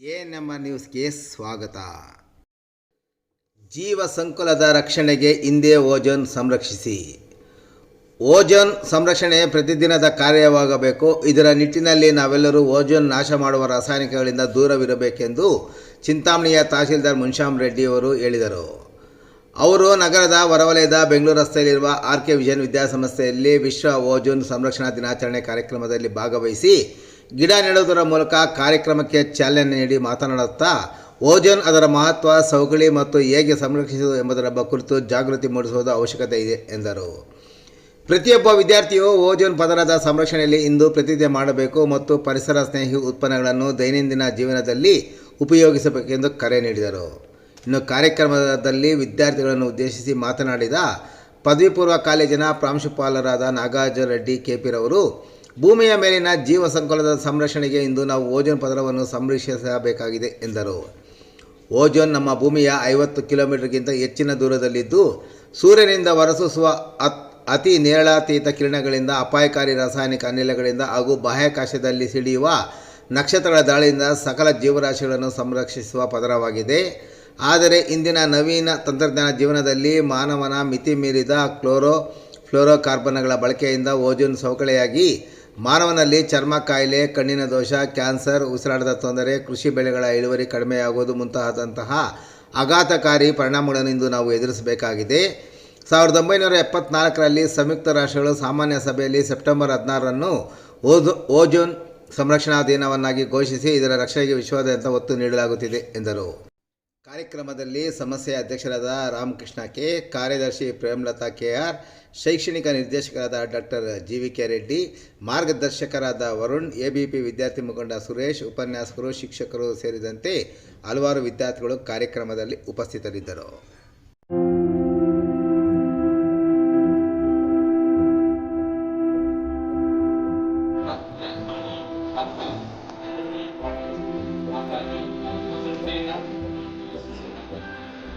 A ನಮ್ಮ ನ್ಯೂಸ್ಗೆ ಸ್ವಾಗತ. ಜೀವ ಸಂಕುಲದ ರಕ್ಷಣೆಗೆ ಹಿಂದೆ ಓಜೋನ್ ಸಂರಕ್ಷಿಸಿ. ಓಜೋನ್ ಸಂರಕ್ಷಣೆ ಪ್ರತಿದಿನದ ಕಾರ್ಯವಾಗಬೇಕು. ಇದರ ನಿಟ್ಟಿನಲ್ಲಿ ನಾವೆಲ್ಲರೂ ಓಜೋನ್ ನಾಶ ಮಾಡುವ ರಾಸಾಯನಿಕಗಳಿಂದ ದೂರವಿರಬೇಕೆಂದು ಚಿಂತಾಮಣಿಯ ತಹಸೀಲ್ದಾರ್ ಮುನ್ಶಾಮ್ ರೆಡ್ಡಿಯವರು ಹೇಳಿದರು. ಅವರು ನಗರದ ಹೊರವಲಯದ ಬೆಂಗಳೂರು ರಸ್ತೆಯಲ್ಲಿರುವ ಆರ್ ಕೆ ವಿಜಯನ್ ವಿದ್ಯಾಸಂಸ್ಥೆಯಲ್ಲಿ ವಿಶ್ವ ಓಜೋನ್ ಸಂರಕ್ಷಣಾ ದಿನಾಚರಣೆ ಕಾರ್ಯಕ್ರಮದಲ್ಲಿ ಭಾಗವಹಿಸಿ ಗಿಡ ನೆಡುವುದರ ಮೂಲಕ ಕಾರ್ಯಕ್ರಮಕ್ಕೆ ಚಾಲನೆ ನೀಡಿ ಮಾತನಾಡುತ್ತಾ, ಓಜೋನ್ ಅದರ ಮಹತ್ವ, ಸವಕಳಿ ಮತ್ತು ಹೇಗೆ ಸಂರಕ್ಷಿಸುವುದು ಎಂಬುದರ ಕುರಿತು ಜಾಗೃತಿ ಮೂಡಿಸುವುದು ಅವಶ್ಯಕತೆ ಇದೆ, ಎಂದರು. ಪ್ರತಿಯೊಬ್ಬ ವಿದ್ಯಾರ್ಥಿಯು ಓಜೋನ್ ಪದರದ ಸಂರಕ್ಷಣೆಯಲ್ಲಿ ಇಂದು ಪ್ರತಿಜ್ಞೆ ಮಾಡಬೇಕು ಮತ್ತು ಪರಿಸರ ಸ್ನೇಹಿ ಉತ್ಪನ್ನಗಳನ್ನು ದೈನಂದಿನ ಜೀವನದಲ್ಲಿ ಉಪಯೋಗಿಸಬೇಕೆಂದು ಕರೆ ನೀಡಿದರು. ಇನ್ನು ಕಾರ್ಯಕ್ರಮದಲ್ಲಿ ವಿದ್ಯಾರ್ಥಿಗಳನ್ನು ಉದ್ದೇಶಿಸಿ ಮಾತನಾಡಿದ ಪದವಿ ಪೂರ್ವ ಕಾಲೇಜಿನ ಪ್ರಾಂಶುಪಾಲರಾದ ನಾಗಾರ್ಜುನ ರೆಡ್ಡಿ ಕೆಪಿರವರು ಭೂಮಿಯ ಮೇಲಿನ ಜೀವ ಸಂಕುಲದ ಸಂರಕ್ಷಣೆಗೆ ಇಂದು ನಾವು ಓಜೋನ್ ಪದರವನ್ನು ಸಂರಕ್ಷಿಸಬೇಕಾಗಿದೆ, ಎಂದರು. ಓಜೋನ್ ನಮ್ಮ ಭೂಮಿಯ ಐವತ್ತು ಕಿಲೋಮೀಟರ್ಗಿಂತ ಹೆಚ್ಚಿನ ದೂರದಲ್ಲಿದ್ದು, ಸೂರ್ಯನಿಂದ ಹೊರಸೂಸುವ ಅತ್, ಅತಿ ನೇರಳಾತೀತ ಕಿರಣಗಳಿಂದ ಅಪಾಯಕಾರಿ ರಾಸಾಯನಿಕ ಅನಿಲಗಳಿಂದ ಹಾಗೂ ಬಾಹ್ಯಾಕಾಶದಲ್ಲಿ ಸಿಡಿಯುವ ನಕ್ಷತ್ರಗಳ ದಾಳಿಯಿಂದ ಸಕಲ ಜೀವರಾಶಿಗಳನ್ನು ಸಂರಕ್ಷಿಸುವ ಪದರವಾಗಿದೆ. ಆದರೆ, ಇಂದಿನ ನವೀನ ತಂತ್ರಜ್ಞಾನ ಜೀವನದಲ್ಲಿ ಮಾನವನ ಮಿತಿ ಮೀರಿದ ಕ್ಲೋರೋ, ಫ್ಲೋರೋಕಾರ್ಬನ್ಗಳ ಬಳಕೆಯಿಂದ ಓಜೋನ್ ಸವಕಳಿಯಾಗಿ ಮಾನವನಲ್ಲಿ ಚರ್ಮ, ಕಾಯಿಲೆ, ಕಣ್ಣಿನ ದೋಷ, ಕ್ಯಾನ್ಸರ್, ಉಸಿರಾಟದ ತೊಂದರೆ, ಕೃಷಿ ಬೆಳೆಗಳ ಇಳುವರಿ ಕಡಿಮೆಯಾಗುವುದು ಮುಂತಾದಂತಹ ಆಘಾತಕಾರಿ ಪರಿಣಾಮಗಳನ್ನು ಇಂದು ನಾವು ಎದುರಿಸಬೇಕಾಗಿದೆ. ಸಾವಿರದ ಒಂಬೈನೂರ ಎಪ್ಪತ್ನಾಲ್ಕರಲ್ಲಿ ಸಂಯುಕ್ತ ರಾಷ್ಟ್ರಗಳು ಸಾಮಾನ್ಯ ಸಭೆಯಲ್ಲಿ ಸೆಪ್ಟೆಂಬರ್ ಹದಿನಾರನ್ನು ಓಜೋ ಓಜೋನ್ ಸಂರಕ್ಷಣಾ ದಿನವನ್ನಾಗಿ ಘೋಷಿಸಿ ಇದರ ರಕ್ಷಣೆಗೆ ವಿಶ್ವಾದ್ಯಂತ ಒತ್ತು ನೀಡಲಾಗುತ್ತಿದೆ ಎಂದರು. ಕಾರ್ಯಕ್ರಮದಲ್ಲಿ ಸಮಸ್ಯೆಯ ಅಧ್ಯಕ್ಷರಾದ ರಾಮಕೃಷ್ಣ ಕೆ, ಕಾರ್ಯದರ್ಶಿ ಪ್ರೇಮಲತಾ ಕೆ ಆರ್ ಶೈಕ್ಷಣಿಕ ನಿರ್ದೇಶಕರಾದ doctor G V K Reddy, ಮಾರ್ಗದರ್ಶಕರಾದ ವರುಣ್, ಎಬಿಪಿ ವಿದ್ಯಾರ್ಥಿ ಮುಖಂಡ ಸುರೇಶ್ ಉಪನ್ಯಾಸಕರು ಶಿಕ್ಷಕರು ಸೇರಿದಂತೆ ಹಲವಾರು ವಿದ್ಯಾರ್ಥಿಗಳು ಕಾರ್ಯಕ್ರಮದಲ್ಲಿ ಉಪಸ್ಥಿತರಿದ್ದರು.